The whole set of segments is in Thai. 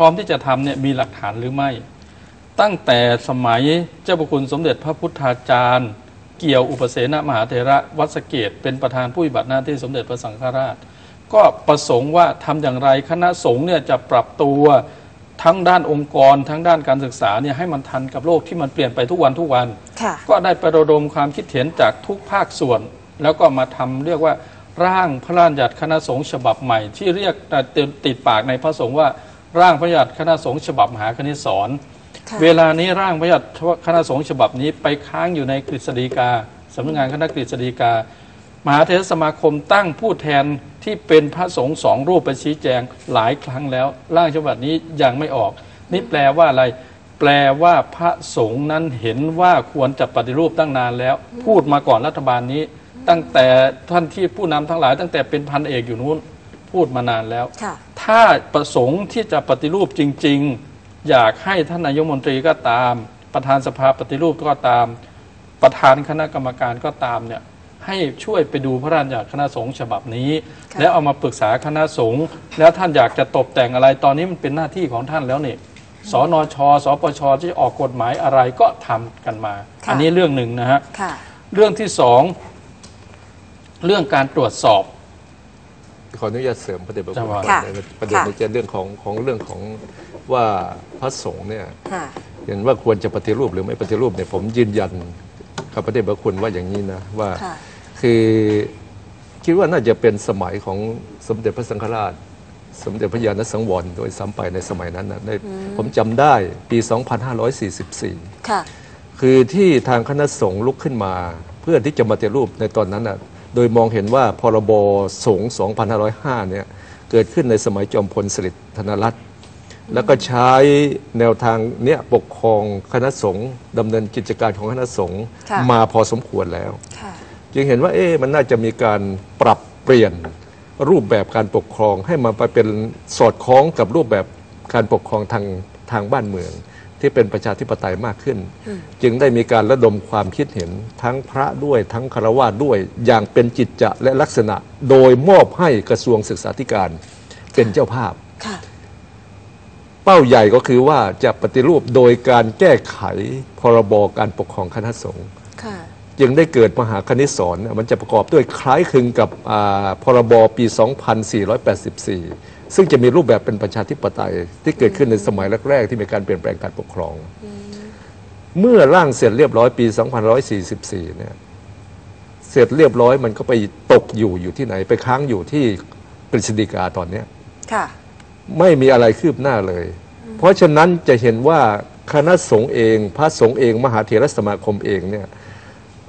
ร้อมที่จะทำเนี่ยมีหลักฐานหรือไม่ ตั้งแต่สมัยเจ้าพระคุณสมเด็จพระพุทธาจารย์ เกี่ยวอุปเสนมหาเถระวัดสะเกตเป็นประธานผู้ปฏิบัติหน้าที่สมเด็จพระสังฆราช ก็ประสงค์ว่าทำอย่างไรคณะสงฆ์เนี่ยจะปรับตัวทั้งด้านองค์กรทั้งด้านการศึกษาเนี่ยให้มันทันกับโลกที่มันเปลี่ยนไปทุกวันทุกวันค่ะก็ได้ประดมความคิดเห็นจากทุกภาคส่วน แล้วก็มาทำเรียกว่าร่างพระราชบัญญัติคณะสงฆ์ฉบับใหม่ ที่เรียกติดติดปากในพระสงฆ์ว่า ร่างพระราชบัญญัติคณะสงฆ์ฉบับมหาคณิตสอนค่ะเวลานี้ร่างพระราชบัญญัติคณะสงฆ์ฉบับนี้ไปค้างอยู่ในกฤษฎีกาสำนักงานคณะกฤษฎีกามหาเทรสมาคมตั้งผู้แทนที่เป็นพระสงฆ์สองรูปไปชี้แจงหลายครั้งแล้ว ร่างฉบับนี้ยังไม่ออก นี่แปลว่าอะไร แปลว่าพระสงฆ์นั้นเห็นว่าควรจะปฏิรูปตั้งนานแล้ว พูดมาก่อนรัฐบาลนี้ ตั้งแต่ท่านที่ผู้นำทั้งหลาย ตั้งแต่เป็นพันเอกอยู่นู้น พูดมานานแล้วค่ะถ้าประสงค์ที่จะปฏิรูปจริง ๆ อยากให้ท่านนายกมนตรีก็ตาม ประธานสภาปฏิรูปก็ตาม ประธานคณะกรรมการก็ตามเนี่ยให้ช่วยไปดูพระราชบัญญัติคณะสงฆ์ฉบับนี้ค่ะแล้วเอามาปรึกษาคณะสงฆ์แล้วท่านอยากจะตกแต่งอะไรตอนนี้มันเป็นหน้าที่ของท่านแล้วนี่สนช สปชที่จะออกกฎหมายอะไรก็ทำกันมาค่ะอันนี้เรื่องหนึ่งนะฮะค่ะเรื่องที่สองเรื่องการตรวจสอบ ขออนุญาตเสริมประเด็นประจังหวะค่ะประเด็นค่ะในเรื่องของของเรื่องของว่าพระสงฆ์เนี่ยค่ะเห็นว่าควรจะปฏิรูปหรือไม่ปฏิรูปเนี่ยผมยืนยันกับประเด็นพระคุณว่าอย่างนี้นะว่าค่ะคือคิดว่าน่าจะเป็นสมัยของสมเด็จพระสังฆราช สมเด็จพระญาณสังวรโดยซ้ำไปในสมัยนั้นนะได้ผมจำได้ปี 2544 ค่ะ คือที่ทางคณะสงฆ์ลุกขึ้นมา เพื่อที่จะมาปฏิรูปในตอนนั้นน่ะ โดยมองเห็นว่าพรบสงฆ์2505 เนี่ยเกิดขึ้นในสมัยจอมพลสฤษดิ์ธนรัตน์แล้วก็ใช้แนวทางเนี้ยปกครองคณะสงฆ์ดำเนินกิจการของคณะสงฆ์ค่ะมาพอสมควรแล้วค่ะจึงเห็นว่าเอ๊ะมันน่าจะมีการปรับเปลี่ยนรูปแบบการปกครองให้มันไปเป็นสอดคล้องกับรูปแบบการปกครองทางทางบ้านเมือง ที่เป็นประชาธิปไตยมากขึ้น จึงได้มีการระดมความคิดเห็นทั้งพระด้วยทั้งคารวะด้วย อย่างเป็นจิตจะและลักษณะ โดยมอบให้กระทรวงศึกษาธิการเป็นเจ้าภาพค่ะเป้าใหญ่ก็คือว่าจะปฏิรูปโดยการแก้ไขพรบการปกครองคณะสงฆ์ค่ะจึงได้เกิดมหาคณิตสอนมันจะประกอบด้วยคล้ายคลึงกับอ่าพรบปี 2484 ซึ่งจะมีรูปแบบเป็นประชาธิปไตยที่เกิดขึ้นในสมัยแรกๆที่มีการเปลี่ยนแปลงการปกครอง เมื่อร่างเสร็จเรียบร้อยปี 2144 เนี่ย เสร็จเรียบร้อยมันก็ไปตกอยู่อยู่ที่ไหน ไปค้างอยู่ที่กฤษฎีกาตอนเนี้ยค่ะไม่มีอะไรคืบหน้าเลย เพราะฉะนั้นจะเห็นว่าคณะสงฆ์เอง พระสงฆ์เอง มหาเถรสมาคมเองเนี่ย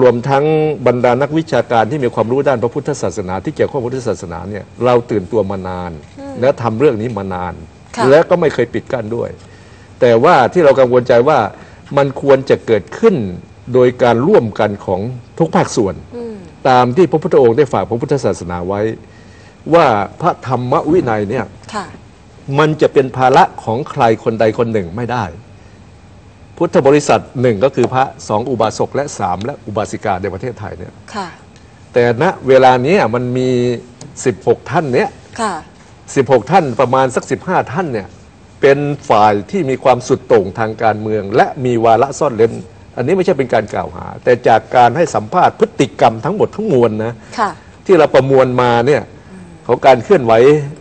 รวมทั้งบรรดานักวิชาการที่มีความรู้ด้านพระพุทธศาสนา ที่เกี่ยวข้องกับพุทธศาสนาเนี่ยเราตื่นตัวมานาน และทำเรื่องนี้มานานค่ะและก็ไม่เคยปิดกั้นด้วย แต่ว่าที่เรากังวลใจว่ามันควรจะเกิดขึ้นโดยการร่วมกันของทุกภาคส่วนอืมตามที่พระพุทธองค์ได้ฝากพระพุทธศาสนาไว้ ว่าพระธรรมวินัยเนี่ยค่ะมันจะเป็นภาระของใครคนใดคนหนึ่งไม่ได้ พุทธบริษัทหนึ่งก็คือพระสองอุบาสกและสามและอุบาสิกาในประเทศไทยเนี่ยค่ะ แต่ณเวลาเนี้ยมันมี 16 ท่านเนี้ยค่ะ 16 ท่านประมาณสัก 15 ท่านเนี่ยเป็นฝ่ายที่มีความสุดโต่งทางการเมือง และมีวาระซ่อนเร้นอันนี้ไม่ใช่เป็นการกล่าวหา แต่จากการให้สัมภาษณ์พฤติกรรมทั้งหมดทั้งมวลนะค่ะที่เราประมวลมาเนี่ยของการเคลื่อนไหว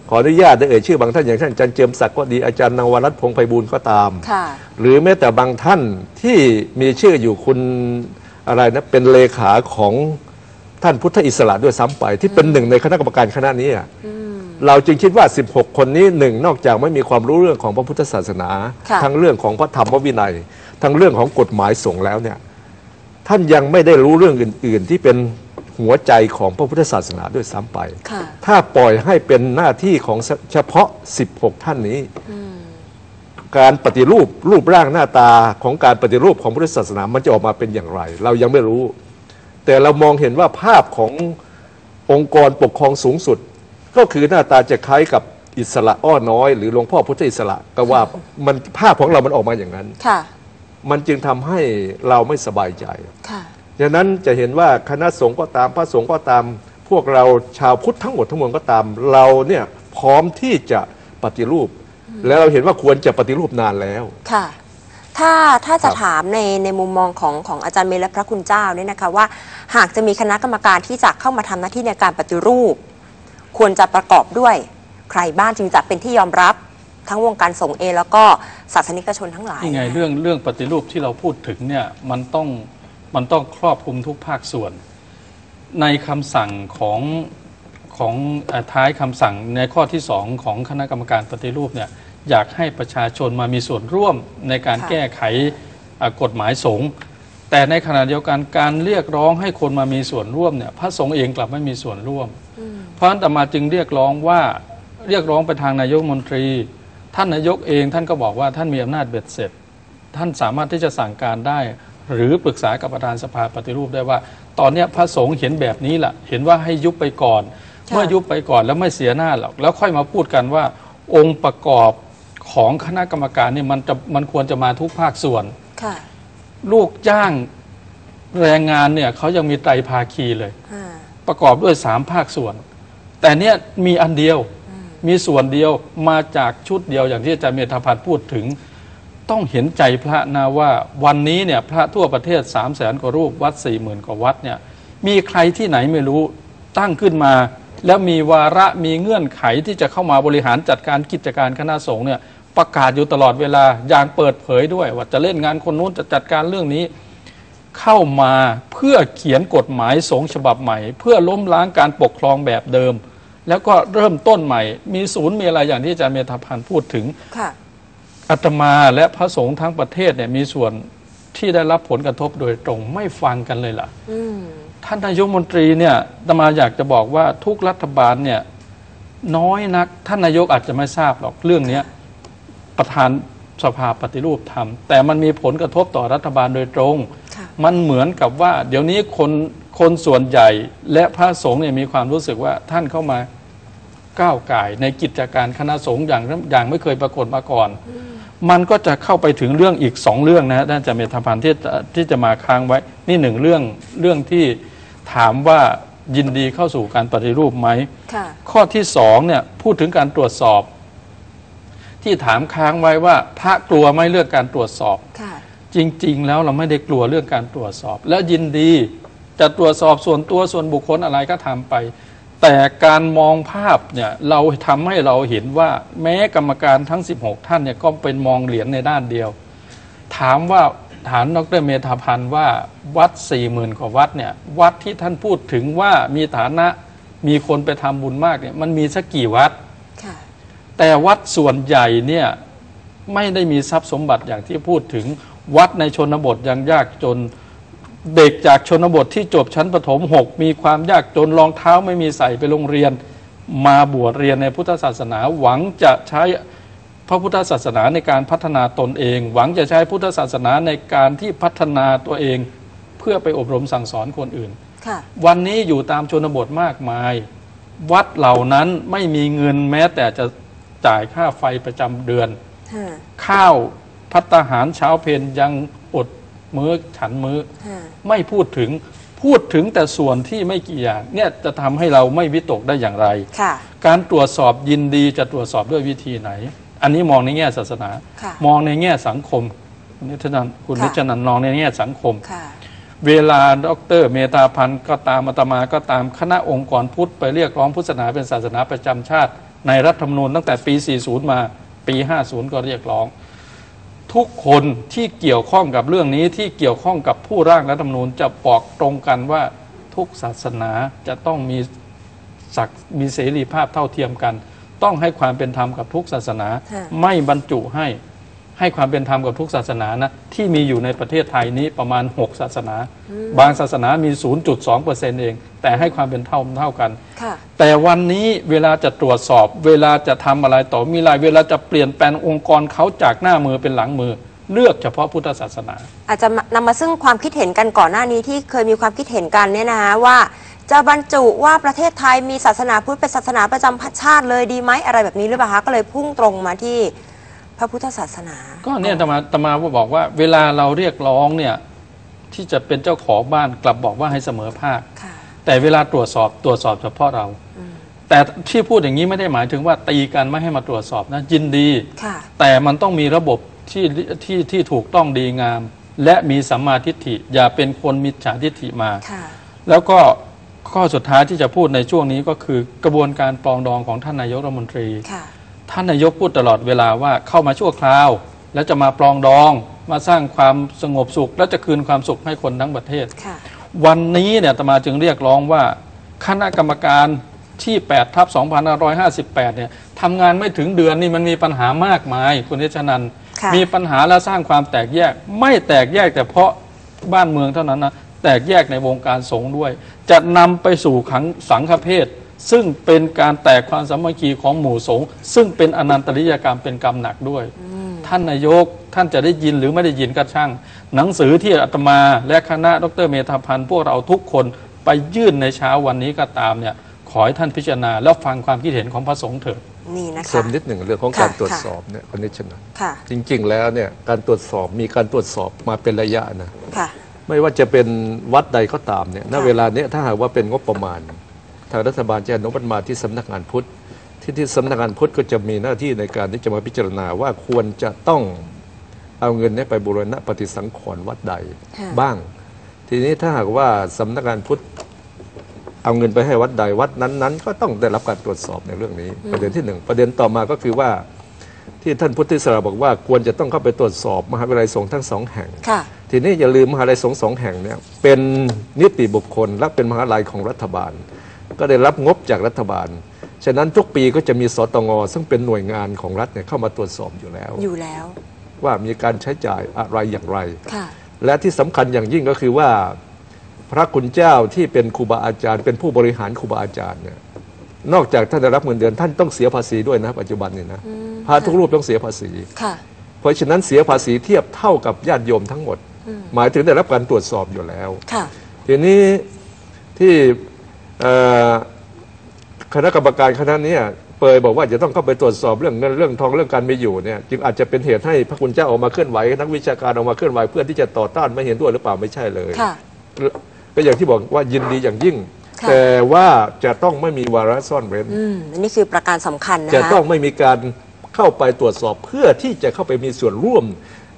ขออนุญาตได้เอ่ยชื่อบางท่านอย่างท่านอาจารย์เจิมศักดิ์ก็ดีอาจารย์นวรัตน์พงษ์ไพบูลย์ก็ตาม ค่ะหรือแม้แต่บางท่านที่มีชื่ออยู่คุณอะไรนะเป็นเลขาของท่านพุทธอิสระด้วยซ้ำไป ที่เป็นหนึ่งในคณะกรรมการคณะนี้อะเราจึงคิดว่า 16 คนนี้หนึ่งนอกจากไม่มีความรู้เรื่องของพระพุทธศาสนา ค่ะ ทั้งเรื่องของพระธรรมวินัย ทั้งเรื่องของกฎหมายสงฆ์แล้วเนี่ย ท่านยังไม่ได้รู้เรื่องอื่น ๆ ที่เป็น หัวใจของพระพุทธศาสนาด้วยซ้ำไปค่ะถ้าปล่อยให้เป็นหน้าที่ของเฉพาะ 16 ท่านนี้ การปฏิรูปรูปร่างหน้าตาของการปฏิรูปของพุทธศาสนา มันจะออกมาเป็นอย่างไร เรายังไม่รู้ แต่เรามองเห็นว่าภาพขององค์กรปกครองสูงสุด ก็คือหน้าตาจะคล้ายกับอิสระอ้อน้อย หรือหลวงพ่อพุทธอิสระก็ว่ามันภาพของเรามันออกมาอย่างนั้นค่ะมันจึงทำให้เราไม่สบายใจค่ะ ดังนั้นจะเห็นว่าคณะสงฆ์ก็ตามพระสงฆ์ก็ตาม พวกเราชาวพุทธทั้งหมดทั้งมวลก็ตาม เราเนี่ยพร้อมที่จะปฏิรูป แล้วเราเห็นว่าควรจะปฏิรูปนานแล้วค่ะถ้าถ้าจะครับถามในในมุมมองของของอาจารย์เมย์และพระคุณเจ้าเนี่ยนะคะว่า หากจะมีคณะกรรมการที่จะเข้ามาทำหน้าที่ในการปฏิรูป ควรจะประกอบด้วยใครบ้างจึงจะเป็นที่ยอมรับทั้งวงการสงฆ์เองแล้วก็ศาสนิกชนทั้งหลายนี่ไงเรื่องเรื่องปฏิรูปที่เราพูดถึงเนี่ยมันต้อง มันต้องครอบคลุมทุกภาคส่วน ในคำสั่งของของเอ่อท้ายคำสั่งในข้อที่สองของคณะกรรมการปฏิรูปเนี่ยอยากให้ประชาชนมามีส่วนร่วมในการค่ะแก้ไขเอ่อกฎหมายสงฆ์แต่ในขณะเดียวกันการเรียกร้องให้คนมามีส่วนร่วมเนี่ยพระสงฆ์เองกลับไม่มีส่วนร่วม เพราะฉะนั้นอาตมาจึงเรียกร้องว่าเรียกร้องไปทางนายกรัฐมนตรี ท่านนายกเองท่านก็บอกว่าท่านมีอำนาจเบ็ดเสร็จ ท่านสามารถที่จะสั่งการได้ หรือปรึกษากับประธานสภาปฏิรูปได้ว่า ตอนเนี้ยพระสงฆ์เห็นแบบนี้แหละเห็นว่าให้ยุบไปก่อนค่ะเมื่อยุบไปก่อนแล้วไม่เสียหน้าหรอกแล้วค่อยมาพูดกันว่า องค์ประกอบของคณะกรรมการเนี่ยมันจะมันควรจะมาทุกภาคส่วนค่ะลูกจ้างแรงงานเนี่ยเขายังมีไตรภาคีเลย อ่าประกอบด้วยสามภาคส่วน แต่เนี่ยมีอันเดียวมีส่วนเดียวมาจากชุดเดียวอย่างที่อาจารย์เมธาพันธ์พูดถึง ต้องเห็นใจพระนะว่าวันนี้เนี่ยพระทั่วประเทศ3 0 0แสนกว่ารูปวัด4ี่หมื่นกว่าวัดเนี่ยมีใครที่ไหนไม่รู้ตั้งขึ้นมา แล้วมีวาระมีเงื่อนไขที่จะเข้ามาบริหารจัดการกิจการคณะสงฆ์เนี่ยประกาศอยู่ตลอดเวลาอย่างเปิดเผยด้วย ว่าจะเล่นงานคนนู้นจะจัดการเรื่องนี้ เข้ามาเพื่อเขียนกฎหมายสงฆ์ฉบับใหม่ เพื่อล้มล้างการปกครองแบบเดิม แล้วก็เริ่มต้นใหม่ มีศูนย์มีอะไรอย่างที่อาจารย์เมธาพันธ์พูดถึงค่ะ อาตมาและพระสงฆ์ทั้งประเทศเนี่ยมีส่วนที่ได้รับผลกระทบโดยตรงไม่ฟังกันเลยล่ะอืมท่านนายกมนตรีเนี่ยอาตมาอยากจะบอกว่าทุกรัฐบาลเนี่ยน้อยนัก ท่านนายกอาจจะไม่ทราบหรอกเรื่องเนี้ยประธานสภาปฏิรูปทำแต่มันมีผลกระทบต่อรัฐบาลโดยตรงค่ะมันเหมือนกับว่า เดี๋ยวนี้คนคนส่วนใหญ่และพระสงฆ์เนี่ยมีความรู้สึกว่าท่านเข้ามา ก้าวไก่ายในกิจการคณะสงฆ์อย่างอย่างไม่เคยปรากฏมาก่อน มันก็จะเข้าไปถึงเรื่องอีกสองเรื่องนะฮะท่านอาจารย์เมธาพันธ์ที่ที่จะมาค้างไว้ นี่หนึ่งเรื่องเรื่องที่ถามว่ายินดีเข้าสู่การปฏิรูปไหมค่ะข้อที่สองเนี่ยพูดถึงการตรวจสอบ ที่ถามค้างไว้ว่า พระกลัวไหมเรื่องการตรวจสอบค่ะจริง ๆ แล้วเราไม่ได้กลัวเรื่องการตรวจสอบ แล้วยินดีจะตรวจสอบส่วนตัวส่วนบุคคลอะไรก็ทำไป แต่การมองภาพเนี่ยเราทำให้เราเห็นว่าแม้กรรมการทั้ง 16 ท่านเนี่ยก็เป็นมองเหรียญในด้านเดียว ถามว่าฐานดรเมธาพันธ์ว่าวัดสี่หมื่นกว่าวัดเนี่ยวัดที่ท่านพูดถึงว่ามีฐานะมีคนไปทำบุญมากเนี่ยมันมีสักกี่วัดค่ะแต่วัดส่วนใหญ่เนี่ยไม่ได้มีทรัพย์สมบัติอย่างที่พูดถึงวัดในชนบทยังยากจน เด็กจากชนบทที่จบชั้นประถมหกมีความยากจนรองเท้าไม่มีใส่ไปโรงเรียน มาบวชเรียนในพุทธศาสนาหวังจะใช้พระพุทธศาสนาในการพัฒนาตนเอง หวังจะใช้พุทธศาสนาในการที่พัฒนาตัวเอง เพื่อไปอบรมสั่งสอนคนอื่นค่ะวันนี้อยู่ตามชนบทมากมาย วัดเหล่านั้นไม่มีเงินแม้แต่จะจ่ายค่าไฟประจำเดือนค่ะข้าวพัตตาหารเช้าเพนยังอด มื้อฉันมื้อค่ะไม่พูดถึงพูดถึงแต่ส่วนที่ไม่กี่อย่างเนี่ยจะทำให้เราไม่วิตกได้อย่างไรค่ะการตรวจสอบยินดีจะตรวจสอบด้วยวิธีไหน อันนี้มองในแง่ศาสนาค่ะมองในแง่สังคมคุณนิชนันคุณค่ะนิชนันมองในแง่สังคมค่ะเวลาดรเมตาพันธ์ก็ตามอาตมาก็ตามคณะองค์กรพุทธไปเรียกร้องพุทธศาสนาเป็นศาสนาประจำชาติ ในรัฐธรรมนูญตั้งแต่ปี 40 มาปี 50 ก็เรียกร้อง ทุกคนที่เกี่ยวข้องกับเรื่องนี้ที่เกี่ยวข้องกับผู้ร่างรัฐธรรมนูญจะบอกตรงกันว่าทุกศาสนาจะต้องมีศักดิ์มีเสรีภาพเท่าเทียมกัน ต้องให้ความเป็นธรรมกับทุกศาสนาค่ะไม่บรรจุให้ ให้ความเป็นธรรมกับทุกศาสนานะที่มีอยู่ในประเทศไทยนี้ประมาณ 6 ศาสนา บางศาสนามี 0.2%เอง แต่ให้ความเป็นเท่าเท่ากันค่ะแต่วันนี้เวลาจะตรวจสอบ เวลาจะทำอะไรต่อมีอะไรเวลาจะเปลี่ยนแปลงองค์กรเขาจากหน้ามือเป็นหลังมือ เลือกเฉพาะพุทธศาสนา อาจจะนำมาซึ่งความคิดเห็นกันก่อนหน้านี้ที่เคยมีความคิดเห็นกันเนี่ยนะคะว่าจะบรรจุว่าประเทศไทยมีศาสนาพุทธเป็นศาสนาประจำชาติเลยดีไหมอะไรแบบนี้หรือเปล่าคะก็เลยพุ่งตรงมาที่ พระพุทธศาสนา ก็เนี่ยตมาตมาว่าบอกว่า เวลาเราเรียกร้องเนี่ยที่จะเป็นเจ้าของบ้านกลับบอกว่าให้เสมอภาคค่ะแต่เวลาตรวจสอบตรวจสอบเฉพาะเราอืมแแต่ที่พูดอย่างนี้ไม่ได้หมายถึงว่าตีกันไม่ให้มาตรวจสอบนะยินดีค่ะแต่มันต้องมีระบบที่ที่ที่ถูกต้องดีงาม และมีสัมมาทิฏฐิ อย่าเป็นคนมิจฉาทิฏฐิมาค่ะแล้วก็ข้อสุดท้ายที่จะพูดในช่วงนี้ก็คือกระบวนการปรองดองของท่านนายกรัฐมนตรีค่ะ ท่านนายกพูดตลอดเวลาว่าเข้ามาชั่วคราว แล้วจะมาปรองดอง มาสร้างความสงบสุข และจะคืนความสุขให้คนทั้งประเทศค่ะวันนี้เนี่ยอาตมาจึงเรียกร้องว่าคณะกรรมการที่8ทับ2558เนี่ยทำงานไม่ถึงเดือนนี่มันมีปัญหามากมาย คุณนิชนันท์ค่ะมีปัญหาและสร้างความแตกแยก ไม่แตกแยกแต่เพราะบ้านเมืองเท่านั้นนะแตกแยกในวงการสงฆ์ด้วย จะนำไปสู่ขังสังฆเพศ ซึ่งเป็นการแตกความสามัคคีของหมู่สงฆ์ซึ่งเป็นอนันตริยกรรมเป็นกรรมหนักด้วย ท่านนายกท่านจะได้ยินหรือไม่ได้ยินก็ช่าง หนังสือที่อาตมาและคณะดรเมธาพันธ์พวกเราทุกคนไปยื่นในเช้าวันนี้ก็ตามเนี่ยขอให้ท่านพิจารณา แล้วฟังความคิดเห็นของพระสงฆ์เถิดนี่นะเสริคะมนิดหนึ่งเรื่องของค่ะการตรวจค่ะสอบเนี่ยคนนี้ชนะค่ะจริงๆแล้วเนี่ยการตรวจสอบมีการตรวจสอบมาเป็นระยะนะค่ะไม่ว่าจะเป็นวัดใดก็ตามเนี่ยณค่ะเวลาเนี้ยถ้าหากว่าเป็นงบประมาณ ทางรัฐบาลจะอนุมัติมาที่สำนักงานพุทธที่ที่สำนักงานพุทธก็จะมีหน้าที่ในการที่จะมาพิจารณาว่าควรจะต้องเอาเงินเนี้ไปบูรณะปฏิสังขรณ์วัดใดค่ะบ้าง ทีนี้ถ้าหากว่าสำนักงานพุทธเอาเงินไปให้วัดใดวัดนั้นๆ ก็ต้องได้รับการตรวจสอบในเรื่องนี้ ประเด็นที่หนึ่งประเด็นต่อมาก็คือว่าที่ท่านพุทธิสระบอกว่าควรจะต้องเข้าไปตรวจสอบมหาวิทยาลัยสงฆ์ทั้งสองแห่งค่ะทีนี้อย่าลืมมหาลัยสงฆ์สองแห่งเนี่ยเป็นนิติบุคคลและเป็นมหาลัยของรัฐบาล ก็ได้รับงบจากรัฐบาล ฉะนั้นทุกปีก็จะมีสตงซึ่งเป็นหน่วยงานของรัฐเนี่ยเข้ามาตรวจสอบอยู่แล้ว อยู่แล้ว ว่ามีการใช้จ่ายอะไรอย่างไรค่ะและที่สำคัญอย่างยิ่งก็คือว่า พระคุณเจ้าที่เป็นครูบาอาจารย์ เป็นผู้บริหารครูบาอาจารย์เนี่ยนอกจากท่านได้รับเงินเดือนท่านต้องเสียภาษีด้วยนะปัจจุบันนี่นะพระทุกรูปต้องเสียภาษีค่ะเพราะฉะนั้นเสียภาษีเทียบเท่ากับญาติโยมทั้งหมด หมายถึงได้รับการตรวจสอบอยู่แล้วค่ะทีนี้ที่เอ่อ คณะกรรมการคณะเนี้เปยบอกว่าจะต้องเข้าไปตรวจสอบเรื่องเงินเรื่องทองเรื่องการมีอยู่เนี่ยจึงอาจจะเป็นเหตุให้พระคุณเจ้าออกมาเคลื่อนไหวนักวิชาการออกมาเคลื่อนไหวเพื่อที่จะต่อต้านไม่เห็นด้วยหรือเปล่าไม่ใช่เลยค่ะก็อย่างที่บอกว่ายินดีอย่างยิ่งค่ะแต่ว่าจะต้องไม่มีวาระซ่อนเร้นอืมอันนี่คือประการสำคัญนะคะจะต้องไม่มีการเข้าไปตรวจสอบเพื่อที่จะเข้าไปมีส่วนร่วม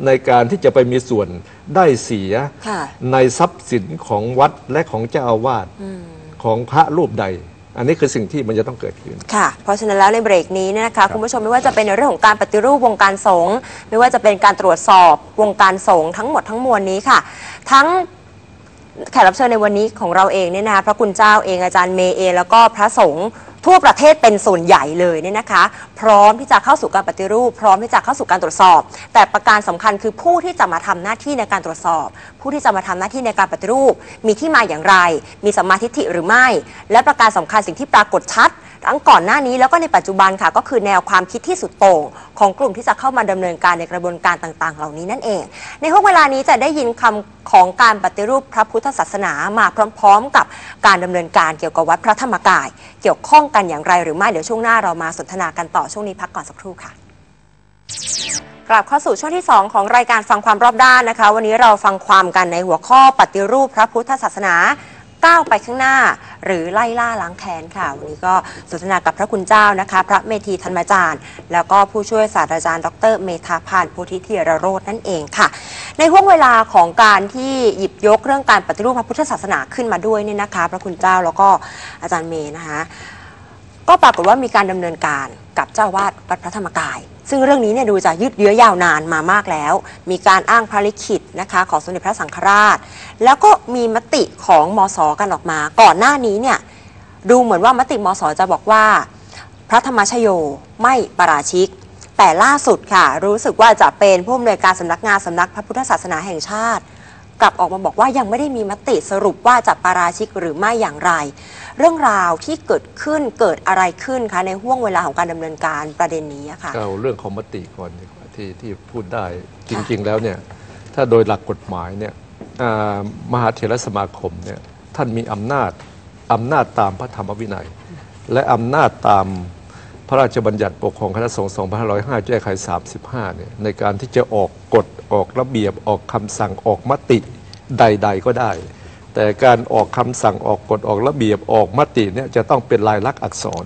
ในการที่จะไปมีส่วนได้เสียค่ะในทรัพย์สินของวัดและของเจ้าอาวาส ของพระรูปใด อันนี้คือสิ่งที่มันจะต้องเกิดขึ้น ค่ะ เพราะฉะนั้นแล้วในเบรกนี้เนี่ยนะคะคุณผู้ชมไม่ว่าจะเป็นในเรื่องของการปฏิรูปวงการสงฆ์ไม่ว่าจะเป็นการตรวจสอบวงการสงฆ์ทั้งหมดทั้งมวลนี้ค่ะ ทั้งแขกรับเชิญในวันนี้ของเราเองเนี่ยนะคะพระคุณเจ้าเองอาจารย์เมย์เองแล้วก็พระสงฆ์ ทั่วประเทศเป็นส่วนใหญ่เลยเนี่ยนะคะ พร้อมที่จะเข้าสู่การปฏิรูป พร้อมที่จะเข้าสู่การตรวจสอบ แต่ประการสำคัญคือผู้ที่จะมาทำหน้าที่ในการตรวจสอบ ผู้ที่จะมาทำหน้าที่ในการปฏิรูป มีที่มาอย่างไร มีสมาธิิหรือไม่ และประการสำคัญสิ่งที่ปรากฏชัด ทั้งก่อนหน้านี้แล้วก็ในปัจจุบันค่ะ ก็คือแนวความคิดที่สุดโต่งของกลุ่มที่จะเข้ามาดำเนินการในกระบวนการต่างๆ เหล่านี้นั่นเอง ในห่วงเวลานี้จะได้ยินคำของการปฏิรูปพระพุทธศาสนามาพร้อม ๆ กับการดำเนินการเกี่ยวกับวัดพระธรรมกาย เกี่ยวข้องกันอย่างไรหรือไม่เดี๋ยวช่วงหน้าเรามาสนทนากันต่อช่วงนี้พักก่อนสักครู่ค่ะกลับเข้าสู่ช่วงที่ 2 ของรายการฟังความรอบด้านนะคะ วันนี้เราฟังความกันในหัวข้อปฏิรูปพระพุทธศาสนาก้าวไปข้างหน้า หรือไล่ล่าล้างแค้นค่ะ วันนี้ก็สนทนากับพระคุณเจ้านะคะ พระเมธีธรรมจารย์ แล้วก็ผู้ช่วยศาสตราจารย์ ดร เมธาพานโพธิเทียรโรจน์นั่นเองค่ะ ในห่วงเวลาของการที่หยิบยกเรื่องการปฏิรูปพระพุทธศาสนาขึ้นมาด้วยเนี่ยนะคะ พระคุณเจ้าแล้วก็อาจารย์เมย์นะคะ ก็ปรากฏว่ามีการดำเนินการกับเจ้าวาดวัดพระธรรมกาย ซึ่งเรื่องนี้เนี่ยดูจะยืดเยื้อยาวนานมามากแล้ว มีการอ้างพระลิขิตนะคะของสมเด็จพระสังฆราช แล้วก็มีมติของมสกันออกมา ก่อนหน้านี้เนี่ยดูเหมือนว่ามติมสจะบอกว่า พระธรรมชโยไม่ปราชิก แต่ล่าสุดค่ะ รู้สึกว่าจะเป็นผู้อำนวยการสำนักงานสำนักพระพุทธศาสนาแห่งชาติ กลับออกมาบอกว่ายังไม่ได้มีมติสรุปว่าจะปาราชิกหรือไม่อย่างไร เรื่องราวที่เกิดขึ้นเกิดอะไรขึ้นคะในห่วงเวลาของการดำเนินการประเด็นนี้ค่ะเอาเรื่องของมติก่อนดีกว่าที่ที่พูดได้จริง ๆ แล้วเนี่ยถ้าโดยหลักกฎหมายเนี่ยมหาเถรสมาคมเนี่ยท่านมีอำนาจอำนาจตามพระธรรมวินัย และอำนาจตามพระราชบัญญัติปกครองคณะสงฆ์ 2505 แก้ไข 35 เนี่ยในการที่จะออกกฎ ออกระเบียบออกคำสั่งออกมติใด ๆ ก็ได้ แต่การออกคำสั่งออกกฎออกระเบียบออกมติเนี่ยจะต้องเป็นลายลักษณ์อักษร